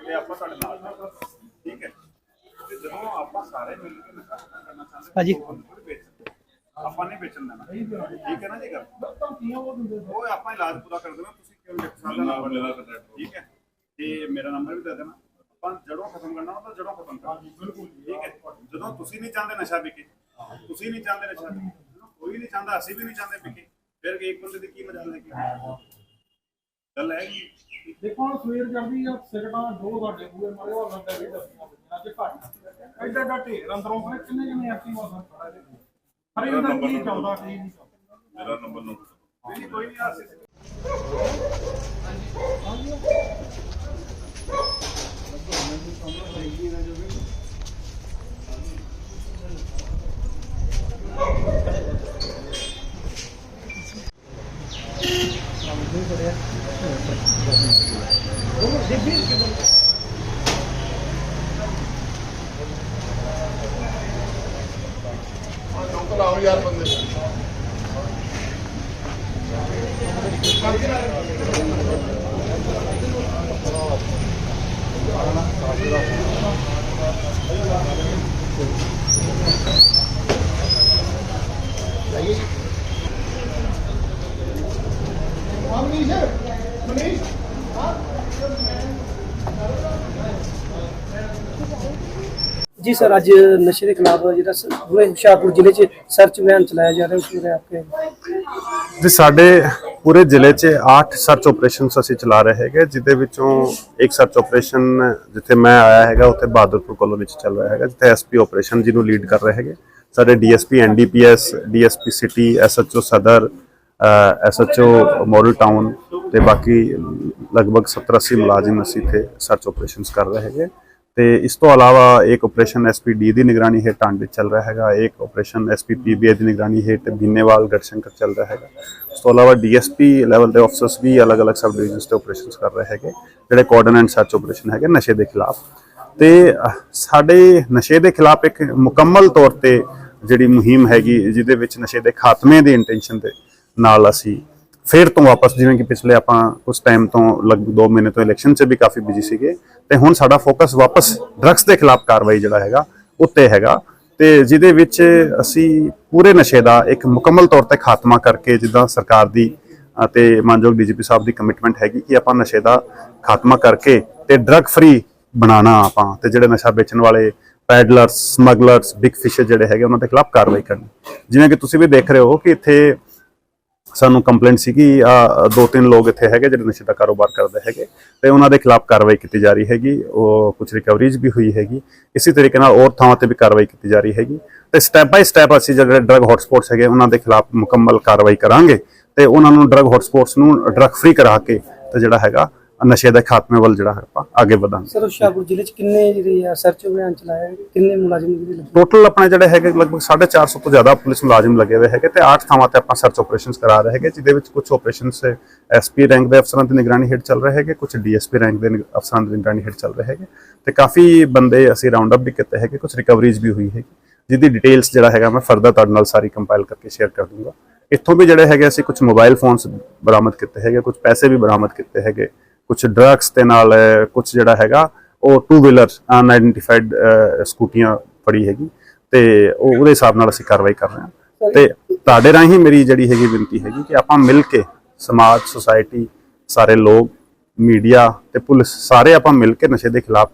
ਤੇ ਆਪਾਂ ਤੁਹਾਡੇ ਨਾਲ ਹਾਂ। ਠੀਕ ਹੈ ਤੇ ਜਦੋਂ ਆਪਾਂ ਸਾਰੇ ਮਿਲ ਕੇ ਨਸ਼ਾ ਕਰਨਾ ਚਾਹੁੰਦੇ ਹਾਂਜੀ। ਉਹ ਥੋੜ੍ਹੀ ਵੇਚ ਆਪਾਂ ਨਹੀਂ ਵੇਚਣ ਦੇਣਾ। ਠੀਕ ਹੈ ਨਾ ਜੀ ਗੱਲ? ਉਹ ਆਪਾਂ ਇਲਾਜ ਪੂਰਾ ਕਰ ਦੇਣਾ, ਤੁਸੀਂ ਕਿਉਂ ਲਿਖ ਸਾਡਾ ਨੰਬਰ ਲੈ ਲੈਣਾ ਠੀਕ ਹੈ? ਤੇ ਮੇਰਾ ਨੰਬਰ ਵੀ ਦੇ ਦੇਣਾ। ਆਪਾਂ ਜੜੋਂ ਖਤਮ ਕਰਨਾ ਉਹਦਾ ਜੜੋਂ ਖਤਮ ਕਰਨਾ। ਬਿਲਕੁਲ ਠੀਕ ਹੈ? ਜਦੋਂ ਤੁਸੀਂ ਨਹੀਂ ਚਾਹੁੰਦੇ ਨਸ਼ਾ ਵਿਕੇ ਤੁਸੀਂ ਨਹੀਂ ਚਾਹੁੰਦੇ ਨਸ਼ਾ ਕੋਈ ਨਹੀਂ ਚਾਹੁੰਦਾ ਅਸੀਂ ਵੀ ਨਹੀਂ ਚਾਹੁੰਦੇ ਵਿਕੇ ਫਿਰ ਇੱਕ ਬੰਦੇ ਦੀ ਕੀ ਮਜਾਲ ਹੈ ਗੱਲ ਹੈ ਕਿ? ਦੇਖੋ ਹੁਣ ਸਵੇਰ ਜਾਂਦੀ ਆ ਸਿਗਟਾਂ ਦੋ ਸਾਡੇ ਪੂਰੇ ਮਾਰੇ ਉਹ ਲੰਡਾ ਵੀ ਦੱਸੀਆਂ ਬੱਚੀਆਂ ਅੱਜ ਘੱਟ ਐਡਾ ਐਡਾ ਢੇਰ ਅੰਦਰੋਂ ਪਰੇ ਕਿੰਨੇ ਕਿੰਨੇ ਐਕਟਿਵ ਹੋ ਸਕਦਾ ਇਹਦੇ ਹਰੇ ਅੰਦਰ ਕੀ ਚੱਲਦਾ ਕੀ ਨਹੀਂ ਮੇਰਾ ਨੰਬਰ ਨੋਟ ਨਹੀਂ ਕੋਈ ਨਹੀਂ ਆ ਨਹੀਂ ਕਰਿਆ ਉਹ ਸਿੱਧੀ ਕਿਦੋਂ ਆ ਲੋਕਲ ਆਓ ਯਾਰ ਬੰਦੇ Thank you. ਜੀ ਸਰ, ਅੱਜ ਨਸ਼ੇ ਦੇ ਖਿਲਾਫ ਜਿਹੜਾ ਹੁਣੇ ਹੁਸ਼ਿਆਰਪੁਰ ਜ਼ਿਲ੍ਹੇ 'ਚ ਸਰਚ ਅਭਿਆਨ ਚਲਾਇਆ ਜਾ ਰਿਹਾ ਉਸ ਬਾਰੇ ਆਪਕੇ ਜੀ, ਸਾਡੇ ਪੂਰੇ ਜ਼ਿਲ੍ਹੇ 'ਚ 8 ਸਰਚ ਆਪਰੇਸ਼ਨਸ ਅਸੀਂ ਚਲਾ ਰਹੇ ਹੈਗੇ ਜਿਦੇ ਵਿੱਚੋਂ ਇੱਕ ਸਰਚ ਆਪਰੇਸ਼ਨ ਜਿੱਥੇ ਮੈਂ ਆਇਆ ਹੈਗਾ, ਉੱਥੇ ਬਹਾਦਰਪੁਰ ਕਲੋਨੀ 'ਚ ਚੱਲ ਰਿਹਾ ਹੈਗਾ, ਜਿੱਥੇ ਐਸਪੀ ਆਪਰੇਸ਼ਨ ਜਿਹਨੂੰ ਲੀਡ ਕਰ ਰਹੇ ਹੈਗੇ। ਸਾਡੇ DSP, NDPS, DSP city, SHO ਸਦਰ ਐਸਐਚਓ ਮੋਡਲ ਟਾਊਨ ਤੇ ਬਾਕੀ ਲਗਭਗ 70 80 ਮੁਲਾਜ਼ਮ ਅਸੀਂ ਇੱਥੇ ਸਰਚ ਆਪਰੇਸ਼ਨਸ ਕਰ ਰਹੇ ਹੈਗੇ। ਤੇ ਇਸ ਤੋਂ ਇਲਾਵਾ ਇੱਕ ਆਪਰੇਸ਼ਨ ਐਸਪੀਡੀ ਦੀ ਨਿਗਰਾਨੀ ਹੇਠ ਟਾਂਡੇ ਚੱਲ ਰਿਹਾ ਹੈਗਾ, ਇੱਕ ਆਪਰੇਸ਼ਨ ਐਸਪੀਪੀਬੀਏ ਦੀ ਨਿਗਰਾਨੀ ਹੇਠ ਬਿੰਨੇਵਾਲ ਗੜਸ਼ੰਕਰ ਚੱਲ ਰਿਹਾ ਹੈਗਾ। ਇਸ ਤੋਂ ਇਲਾਵਾ ਡੀਐਸਪੀ ਲੈਵਲ ਦੇ ਅਫਸਰਸ ਵੀ ਅਲੱਗ-ਅਲੱਗ ਸਬ ਡਿਵੀਜ਼ਨਸ ਤੇ ਆਪਰੇਸ਼ਨਸ ਕਰ ਰਹੇ ਹੈਗੇ, ਜਿਹੜੇ ਕੋਆਰਡੀਨੇਟ ਸਰਚ ਆਪਰੇਸ਼ਨ ਹੈਗੇ ਨਸ਼ੇ ਦੇ ਖਿਲਾਫ। ਤੇ ਸਾਡੇ ਨਸ਼ੇ ਦੇ ਖਿਲਾਫ ਇੱਕ ਮੁਕੰਮਲ ਤੌਰ ਤੇ ਜਿਹੜੀ ਮੁਹਿੰਮ ਹੈਗੀ, ਜਿਹਦੇ ਵਿੱਚ ਨਸ਼ੇ ਦੇ ਖਾਤਮੇ ਦੀ ਇੰਟੈਂਸ਼ਨ ਦੇ ਨਾਲ ਅਸੀਂ ਫਿਰ ਤੋਂ ਵਾਪਸ, ਜਿਵੇਂ ਕਿ ਪਿਛਲੇ ਆਪਾਂ ਕੁਝ ਟਾਈਮ ਤੋਂ ਲਗਭਗ 2 ਮਹੀਨੇ ਤੋਂ ਇਲੈਕਸ਼ਨ 'ਚ ਵੀ ਕਾਫੀ ਬਿਜ਼ੀ ਸੀਗੇ, ਤੇ ਹੁਣ ਸਾਡਾ ਫੋਕਸ ਵਾਪਸ ਡਰੱਗਸ ਦੇ ਖਿਲਾਫ ਕਾਰਵਾਈ ਜਿਹੜਾ ਹੈਗਾ, ਉੱਤੇ ਹੈਗਾ। ਤੇ ਜਿਹਦੇ ਵਿੱਚ ਅਸੀਂ ਪੂਰੇ ਨਸ਼ੇ ਦਾ ਇੱਕ ਮੁਕੰਮਲ ਤੌਰ ਤੇ ਖਾਤਮਾ ਕਰਕੇ ਜਿੱਦਾਂ ਸਰਕਾਰ ਦੀ, ਅਤੇ ਮਾਨਯੋਗ ਡੀਜੀਪੀ ਸਾਹਿਬ ਦੀ ਕਮਿਟਮੈਂਟ ਹੈਗੀ ਕਿ ਆਪਾਂ ਨਸ਼ੇ ਦਾ ਖਾਤਮਾ ਕਰਕੇ ਤੇ ਡਰੱਗ ਫਰੀ ਬਣਾਉਣਾ ਆਪਾਂ, ਤੇ ਜਿਹੜੇ ਨਸ਼ਾ ਵੇਚਣ ਵਾਲੇ ਪੈਡਲਰਸ ਸਮਗਲਰਸ ਬਿਗ ਫਿਸ਼ ਜਿਹੜੇ ਹੈਗੇ ਉਹਨਾਂ ਦੇ ਖਿਲਾਫ ਕਾਰਵਾਈ ਕਰਨੀ। ਜਿਵੇਂ ਕਿ ਤੁਸੀਂ ਵੀ ਦੇਖ ਰਹੇ ਹੋ ਕਿ ਇੱਥੇ ਸਾਨੂੰ ਕੰਪਲੇਂਟ ਸੀ ਕਿ ਆ, ਦੋ ਤਿੰਨ ਲੋਕ ਇੱਥੇ ਹੈਗੇ ਜਿਹੜੇ ਨਸ਼ੇ ਦਾ ਕਾਰੋਬਾਰ ਕਰਦੇ ਹੈਗੇ ਤੇ ਉਹਨਾਂ ਦੇ ਖਿਲਾਫ ਕਾਰਵਾਈ ਕੀਤੀ ਜਾ ਰਹੀ ਹੈਗੀ, ਉਹ ਕੁਝ ਰਿਕਵਰੀਜ਼ ਵੀ ਹੋਈ ਹੈਗੀ। ਇਸੇ ਤਰੀਕੇ ਨਾਲ ਹੋਰ ਥਾਵਾਂ ਤੇ ਵੀ ਕਾਰਵਾਈ ਕੀਤੀ ਜਾ ਰਹੀ ਹੈਗੀ ਤੇ ਸਟੈਪ ਬਾਈ ਸਟੈਪ ਅਸੀਂ ਜਿਹੜੇ ਡਰਗ ਹੌਟਸਪੌਟਸ ਹੈਗੇ, ਉਹਨਾਂ ਦੇ ਖਿਲਾਫ ਮੁਕੰਮਲ ਕਾਰਵਾਈ ਕਰਾਂਗੇ ਤੇ ਉਹਨਾਂ ਨੂੰ ਡਰਗ ਹੌਟਸਪੌਟਸ ਨੂੰ ਡਰਗ ਫ੍ਰੀ ਕਰਾ ਕੇ ਤੇ ਜਿਹੜਾ ਹੈਗਾ ਨਸ਼ੇ ਦੇ ਖਾਤਮੇ ਵੱਲ ਜਿਹੜਾ ਹੈ ਆਪਾਂ ਅੱਗੇ ਵਧਾਂਗੇ। ਸਰ ਹੁਸ਼ਿਆਰਪੁਰ ਜ਼ਿਲ੍ਹੇ 'ਚ ਕਿੰਨੇ ਜਿਹੜੇ ਆ ਸਰਚ ਅਭਿਆਨ ਚਲਾਇਆ? ਕਿੰਨੇ ਮੁਲਾਜ਼ਮ ਜਿਹੜੇ ਲੱਗੇ? ਟੋਟਲ ਆਪਣੇ ਜਿਹੜੇ ਹੈਗੇ ਲਗਭਗ 450 ਤੋਂ ਜ਼ਿਆਦਾ ਪੁਲਿਸ ਮੁਲਾਜ਼ਮ ਲੱਗੇ ਹੋਏ ਹੈਗੇ ਤੇ 8 ਥਾਵਾਂ ਤੇ ਆਪਾਂ ਸਰਚ ਆਪਰੇਸ਼ਨਸ ਕਰਾ ਰਹੇ ਹੈਗੇ ਜਿਹਦੇ ਵਿੱਚ ਕੁਝ ਆਪਰੇਸ਼ਨਸ ਐਸਪੀ ਰੈਂਕ ਦੇ ਅਫਸਰਾਂ ਦੀ ਨਿਗਰਾਨੀ ਹੇਠ ਚੱਲ ਰਹੇ ਹੈਗੇ ਕੁਝ ਡੀਐਸਪੀ ਰੈਂਕ ਦੇ ਅਫਸਰਾਂ ਦੀ ਨਿਗਰਾਨੀ ਹੇਠ ਚੱਲ ਰਹੇ ਹੈਗੇ ਤੇ ਕਾਫੀ ਬੰਦੇ ਅਸੀਂ ਰਾਉਂਡ ਅਪ ਵੀ ਕੀਤੇ ਹੈਗੇ ਕੁਝ ਰਿਕਵਰੀਜ਼ ਵੀ ਹੋਈ ਹੈਗੀ ਜਿਹਦੀ ਡਿਟੇਲਸ ਜਿਹੜਾ ਹੈਗਾ ਮੈਂ ਫਰਦਰ ਤੁਹਾਡੇ ਨਾਲ ਸਾਰੀ ਕੰਪਾਈਲ ਕਰਕੇ ਸ਼ੇਅਰ ਕਰ ਦੂੰਗਾ। ਇੱਥੋਂ ਵੀ ਜਿਹੜੇ ਹੈਗੇ ਅਸੀਂ ਕੁਝ ਮੋਬਾਈਲ ਫੋਨਸ ਬਰਾਮਦ ਕੀਤੇ ਹੈਗੇ ਕੁਝ ਪੈਸੇ ਵੀ ਬਰਾਮਦ ਕੀਤੇ ਹੈਗੇ ਕੁਝ ਡਰੱਗਸ ਦੇ ਨਾਲ ਕੁਝ ਜਿਹੜਾ ਹੈਗਾ ਉਹ ਟੂ ਵੀਲਰ ਅਨਆਇਡੈਂਟੀਫਾਈਡ ਸਕੂਟੀਆਂ ਫੜੀ ਹੈਗੀ। ਤੇ ਉਹ ਉਹਦੇ ਹਿਸਾਬ ਨਾਲ ਅਸੀਂ ਕਾਰਵਾਈ ਕਰ ਰਹੇ ਹਾਂ। ਤੇ ਤੁਹਾਡੇ ਰਾਹੀਂ ਮੇਰੀ ਜਿਹੜੀ ਹੈਗੀ ਬੇਨਤੀ ਹੈਗੀ ਕਿ ਆਪਾਂ ਮਿਲ ਕੇ ਸਮਾਜ ਸੁਸਾਇਟੀ ਸਾਰੇ ਲੋਕ ਮੀਡੀਆ ਤੇ ਪੁਲਿਸ ਸਾਰੇ ਆਪਾਂ ਮਿਲ ਕੇ ਨਸ਼ੇ ਦੇ ਖਿਲਾਫ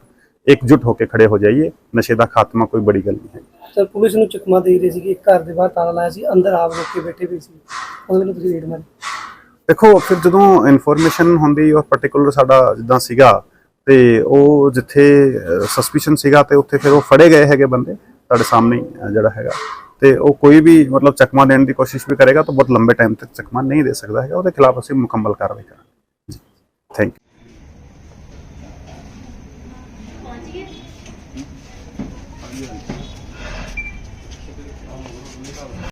ਇਕਜੁੱਟ ਹੋ ਕੇ ਖੜੇ ਹੋ ਜਾਈਏ। ਨਸ਼ੇ ਦਾ ਖਾਤਮਾ ਕੋਈ ਬੜੀ ਗੱਲ ਨਹੀਂ ਹੈ ਸਰ ਪੁਲਿਸ ਨੂੰ ਚਕਮਾ ਦੇ ਰਹੇ ਸੀ ਕਿ ਘਰ ਦੇ ਬਾਹਰ ਤਾਲਾ ਲਾਇਆ ਸੀ ਅੰਦਰ ਆਪ ਲੋਕ ਬੈਠੇ ਵੀ ਸੀ। ਉਹਦੇ ਨੂੰ ਤੁਸੀਂ ਰੇਡ ਮਾਰੀ। ਦੇਖੋ, ਫਿਰ ਜਦੋਂ ਇਨਫੋਰਮੇਸ਼ਨ ਹੁੰਦੀ ਔਰ ਪਾਰਟਿਕੂਲਰ ਸਾਡਾ ਜਿੱਦਾਂ ਸੀਗਾ, ਤੇ ਉਹ ਜਿੱਥੇ ਸਸਪੀਸ਼ਨ ਸੀਗਾ ਤੇ ਉੱਥੇ ਫਿਰ ਉਹ ਫੜੇ ਗਏ ਹੈਗੇ ਬੰਦੇ ਤੁਹਾਡੇ ਸਾਹਮਣੇ ਜਿਹੜਾ ਹੈਗਾ। ਤੇ ਉਹ ਕੋਈ ਵੀ ਮਤਲਬ ਚਕਮਾ ਦੇਣ ਦੀ ਕੋਸ਼ਿਸ਼ ਵੀ ਕਰੇਗਾ ਤਾਂ ਬਹੁਤ ਲੰਬੇ ਟਾਈਮ ਤੱਕ ਚਕਮਾ ਨਹੀਂ ਦੇ ਸਕਦਾ ਹੈਗਾ, ਉਹਦੇ ਖਿਲਾਫ ਅਸੀਂ ਮੁਕੰਮਲ ਕਾਰਵਾਈ ਕਰਾਂਗੇ। Thank you